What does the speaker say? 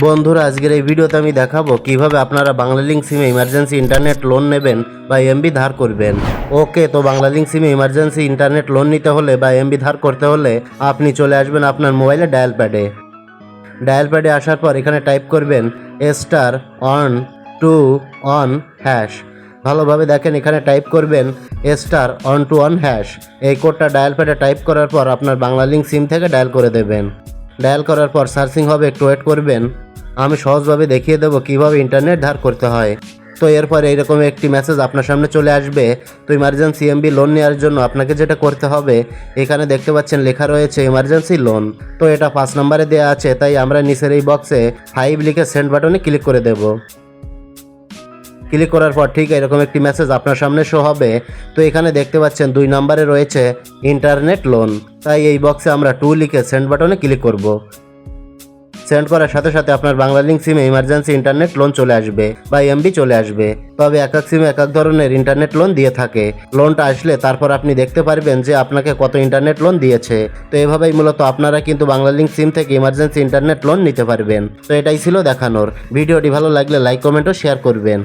বন্ধুরা, আজকের এই ভিডিওতে আমি দেখাবো কীভাবে আপনারা বাংলালিংক সিমে ইমার্জেন্সি ইন্টারনেট লোন নেবেন বা এমবি ধার করবেন। ওকে, তো বাংলালিংক সিমে ইমার্জেন্সি ইন্টারনেট লোন নিতে হলে বা এমবি ধার করতে হলে আপনি চলে আসবেন আপনার মোবাইলে ডায়াল প্যাডে ডায়াল প্যাডে আসার পর এখানে টাইপ করবেন star one two one hash ভালোভাবে দেখেন, এখানে টাইপ করবেন star one two one hash এই কোডটা ডায়াল প্যাডে টাইপ করার পর আপনার বাংলালিংক সিম থেকে ডায়াল করে দেবেন। ডায়াল করার পর সার্চিং হবে, একটু ওয়েট করবেন। আমি সহজভাবে দেখিয়ে দেবো কীভাবে ইন্টারনেট ধার করতে হয়। তো এরপর এইরকম একটি মেসেজ আপনার সামনে চলে আসবে। তো ইমার্জেন্সি এমবি লোন নেওয়ার জন্য আপনাকে যেটা করতে হবে, এখানে দেখতে পাচ্ছেন লেখা রয়েছে ইমার্জেন্সি লোন তো এটা পাঁচ নম্বরে দেওয়া আছে, তাই আমরা নিচের এই বক্সে ফাইভ লিখে সেন্ড বাটনে ক্লিক করে দেব। ক্লিক করার পর ঠিক এরকম একটি মেসেজ আপনার সামনে শো হবে। তো এখানে দেখতে পাচ্ছেন দুই নম্বরে রয়েছে ইন্টারনেট লোন তাই এই বক্সে আমরা টু লিখে সেন্ড বাটনে ক্লিক করব। সেন্ড করার সাথে সাথে আপনার বাংলা লিঙ্ক সিমে ইমার্জেন্সি ইন্টারনেট লোন চলে আসবে বা এমবি চলে আসবে। তবে এক এক সিমে এক এক ধরনের ইন্টারনেট লোন দিয়ে থাকে। লোনটা আসলে তারপর আপনি দেখতে পারবেন যে আপনাকে কত ইন্টারনেট লোন দিয়েছে। তো এভাবেই মূলত আপনারা কিন্তু বাংলা লিঙ্ক সিম থেকে ইমার্জেন্সি ইন্টারনেট লোন নিতে পারবেন। তো এটাই ছিল দেখানোর। ভিডিওটি ভালো লাগলে লাইক কমেন্ট ও শেয়ার করবেন।